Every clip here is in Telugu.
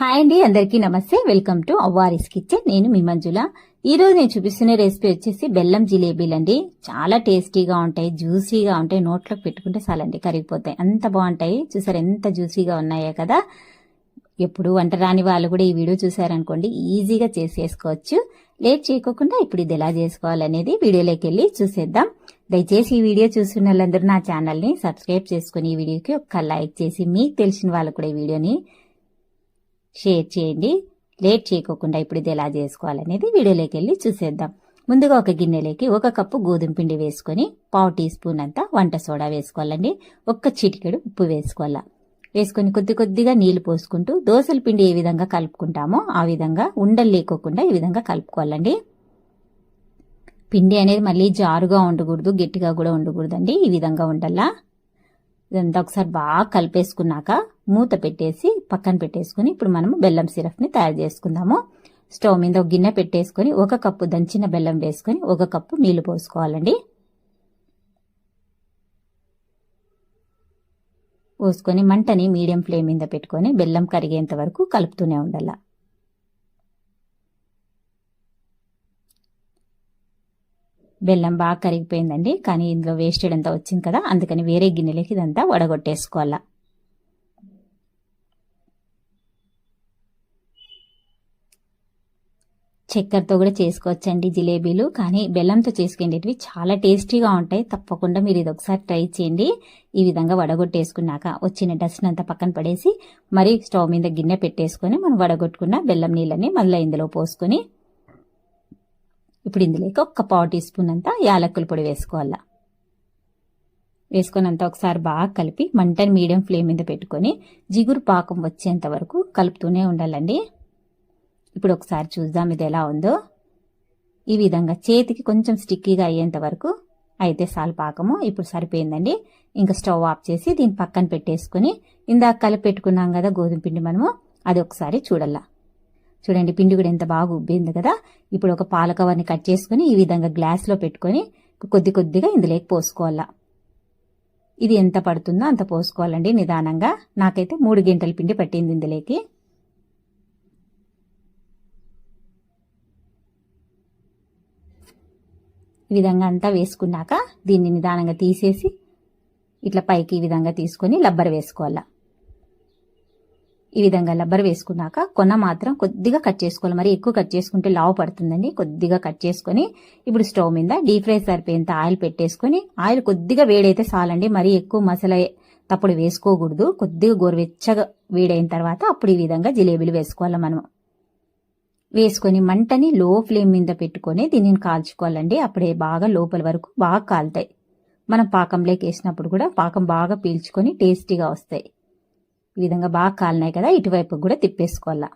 హాయ్ అండి అందరికీ నమస్తే. Welcome to Avvari's kitchen. నేను మీ మంజుల. ఈ రోజు నేను చూపిస్తున్న రెసిపీ వచ్చేసి బెల్లం జిలేబీలు అండి. చాలా టేస్టీగా ఉంటాయి జ్యూసీగా ఉంటాయి. నోట్లోకి పెట్టుకుంటే చాలండి కరిగిపోతాయి. అంత బాగుంటాయి. చూసారు ఎంత జ్యూసీగా ఉన్నాయో కదా. ఎప్పుడు వంట రాని వాళ్ళు కూడా ఈ వీడియో చూసారనుకోండి ఈజీగా చేసేసుకోవచ్చు. లేట్ చేయకోకుండా ఇప్పుడు ఇది ఎలా చేసుకోవాలనేది వీడియోలోకి వెళ్ళి చూసేద్దాం. దయచేసి ఈ వీడియో చూస్తున్న వాళ్ళందరూ నా ఛానల్ని సబ్స్క్రైబ్ చేసుకుని ఈ వీడియోకి ఒక్క లైక్ చేసి మీకు తెలిసిన వాళ్ళు కూడా ఈ వీడియోని షేర్ చేయండి లేట్ చేయకోకుండా ఇప్పుడు ఇది ఎలా చేసుకోవాలనేది వీడియోలోకి వెళ్ళి చూసేద్దాం. ముందుగా ఒక గిన్నెలోకి ఒక కప్పు గోధుమ పిండి వేసుకొని పావు టీ స్పూన్ అంతా వంట సోడా వేసుకోవాలండి. ఒక్క చిటికెడు ఉప్పు వేసుకోవాలా. వేసుకొని కొద్ది కొద్దిగా నీళ్ళు పోసుకుంటూ దోసల పిండి ఏ విధంగా కలుపుకుంటామో ఆ విధంగా ఉండలు లేకోకుండా ఈ విధంగా కలుపుకోవాలండి. పిండి అనేది మళ్ళీ జారుగా ఉండకూడదు గట్టిగా కూడా ఉండకూడదండి. ఈ విధంగా ఉండల్లా ఇదంతా ఒకసారి బాగా కలిపేసుకున్నాక మూత పెట్టేసి పక్కన పెట్టేసుకుని ఇప్పుడు మనము బెల్లం సిరప్ని తయారు చేసుకుందాము. స్టవ్ మీద ఒక గిన్నె పెట్టేసుకొని ఒక కప్పు దంచిన బెల్లం వేసుకొని ఒక కప్పు నీళ్ళు పోసుకోవాలండి. పోసుకొని మంటని మీడియం ఫ్లేమ్ మీద పెట్టుకొని బెల్లం కరిగేంత వరకు కలుపుతూనే ఉండాల. బెల్లం బాగా కరిగిపోయిందండి కానీ ఇందులో వేస్టెడ్ అంతా వచ్చింది కదా అందుకని వేరే గిన్నెలకి ఇదంతా వడగొట్టేసుకోవాలా. చక్కెరతో కూడా చేసుకోవచ్చండి జిలేబీలు. కానీ బెల్లంతో చేసుకునేటివి చాలా టేస్టీగా ఉంటాయి. తప్పకుండా మీరు ఇది ఒకసారి ట్రై చేయండి. ఈ విధంగా వడగొట్టేసుకున్నాక వచ్చిన డస్ట్ అంతా పక్కన పడేసి మరి స్టవ్ మీద గిన్నె పెట్టేసుకొని మనం వడగొట్టుకున్న బెల్లం నీళ్ళని మళ్ళీ ఇందులో పోసుకొని ఇప్పుడు ఇందులోకి ఒక్క పావు టీ స్పూన్ అంతా యాలక్కుల పొడి వేసుకోవాలా. వేసుకొని అంతా ఒకసారి బాగా కలిపి మంటని మీడియం ఫ్లేమ్ మీద పెట్టుకొని జిగురు పాకం వచ్చేంత వరకు కలుపుతూనే ఉండాలండి. ఇప్పుడు ఒకసారి చూద్దాం ఇది ఎలా ఉందో. ఈ విధంగా చేతికి కొంచెం స్టిక్కీగా అయ్యేంత వరకు అయితే సాల్ పాకము ఇప్పుడు సరిపోయిందండి. ఇంకా స్టవ్ ఆఫ్ చేసి దీన్ని పక్కన పెట్టేసుకుని ఇందాక కలిపి పెట్టుకున్నాం కదా గోధుమ పిండి మనము అది ఒకసారి చూడాలా చూడండి పిండి కూడా ఎంత బాగా ఉబ్బింది కదా. ఇప్పుడు ఒక పాల కవర్ని కట్ చేసుకుని ఈ విధంగా గ్లాస్లో పెట్టుకొని కొద్ది కొద్దిగా ఇందులోకి పోసుకోవాలా. ఇది ఎంత పడుతుందో అంత పోసుకోవాలండి నిదానంగా. నాకైతే మూడు గంటల పిండి పట్టింది ఇందులోకి. ఈ విధంగా అంతా వేసుకున్నాక దీన్ని నిదానంగా తీసేసి ఇట్లా పైకి ఈ విధంగా తీసుకొని లబ్బర్ వేసుకోవాలా. ఈ విధంగా లబ్బర్ వేసుకున్నాక కొన మాత్రం కొద్దిగా కట్ చేసుకోవాలి. మరి ఎక్కువ కట్ చేసుకుంటే లావు పడుతుందండి కొద్దిగా కట్ చేసుకొని ఇప్పుడు స్టవ్ మీద డీప్ ఫ్రై సరిపోయేంత ఆయిల్ పెట్టేసుకొని ఆయిల్ కొద్దిగా వేడైతే చాలండి. మరి ఎక్కువ మసాలా తప్పుడు వేసుకోకూడదు. కొద్దిగా గోరువెచ్చగా వేడైన తర్వాత అప్పుడు ఈ విధంగా జిలేబీలు వేసుకోవాలి మనం. వేసుకొని మంటని లో ఫ్లేమ్ మీద పెట్టుకొని దీనిని కాల్చుకోవాలండి. అప్పుడే బాగా లోపల వరకు బాగా కాలుతాయి. మనం పాకంలోకి వేసినప్పుడు కూడా పాకం బాగా పీల్చుకొని టేస్టీగా వస్తాయి. ఈ విధంగా బాగా కాలినాయి కదా ఇటువైపు కూడా తిప్పేసుకోవాలా.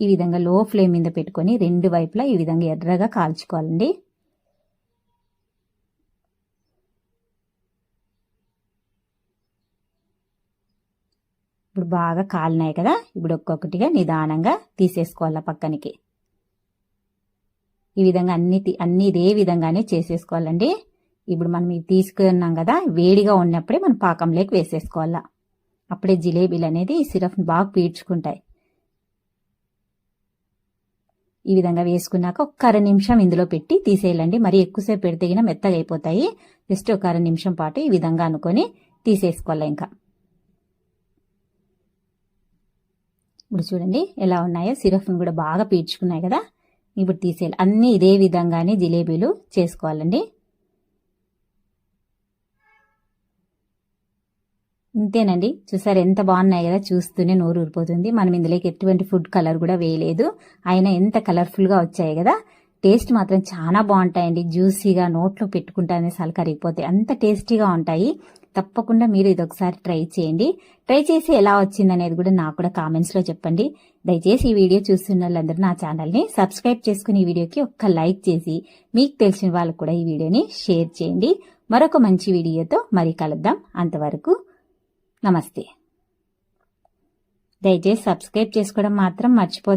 ఈ విధంగా లో ఫ్లేమ్ మీద పెట్టుకొని రెండు వైపులా ఈ విధంగా ఎర్రగా కాల్చుకోవాలండి. ఇప్పుడు బాగా కాలినాయి కదా ఇప్పుడు ఒక్కొక్కటిగా నిదానంగా తీసేసుకోవాలా పక్కనికి. ఈ విధంగా అన్ని అన్ని ఇదే విధంగానే చేసేసుకోవాలండి. ఇప్పుడు మనం ఇది తీసుకున్నాం కదా వేడిగా ఉన్నప్పుడే మనం పాకంలోకి వేసేసుకోవాలా. అప్పుడే జిలేబీలు అనేది ఈ సిరప్ని బాగా పీడ్చుకుంటాయి. ఈ విధంగా వేసుకున్నాక ఒక అర నిమిషం ఇందులో పెట్టి తీసేయాలండి. మరి ఎక్కువసేపు పెడితే మెత్తగా అయిపోతాయి. జస్ట్ ఒక అర నిమిషం పాటు ఈ విధంగా అనుకొని తీసేసుకోవాలి ఇంకా. ఇప్పుడు చూడండి ఎలా ఉన్నాయో. సిరప్ని కూడా బాగా పీడ్చుకున్నాయి కదా. ఇప్పుడు తీసేయాలి. అన్నీ ఇదే విధంగానే జిలేబీలు చేసుకోవాలండి. ఇంతేనండి. చూసారు ఎంత బాగున్నాయి కదా. చూస్తూనే నోరు ఊరిపోతుంది. మనం ఇందులోకి ఎటువంటి ఫుడ్ కలర్ కూడా వేయలేదు. అయినా ఎంత కలర్ఫుల్గా వచ్చాయి కదా. టేస్ట్ మాత్రం చాలా బాగుంటాయండి. జ్యూసీగా నోట్లో పెట్టుకుంటానే సలకరిగిపోతాయి అంత టేస్టీగా ఉంటాయి. తప్పకుండా మీరు ఇది ఒకసారి ట్రై చేయండి. ట్రై చేసి ఎలా వచ్చింది అనేది కూడా నాకు కూడా కామెంట్స్లో చెప్పండి. దయచేసి ఈ వీడియో చూస్తున్న వాళ్ళందరూ నా ఛానల్ని సబ్స్క్రైబ్ చేసుకుని ఈ వీడియోకి ఒక్క లైక్ చేసి మీకు తెలిసిన వాళ్ళకు కూడా ఈ వీడియోని షేర్ చేయండి. మరొక మంచి వీడియోతో మరీ కలుద్దాం. అంతవరకు నమస్తే. దయచేసి సబ్స్క్రైబ్ చేసుకోవడం మాత్రం మర్చిపోదు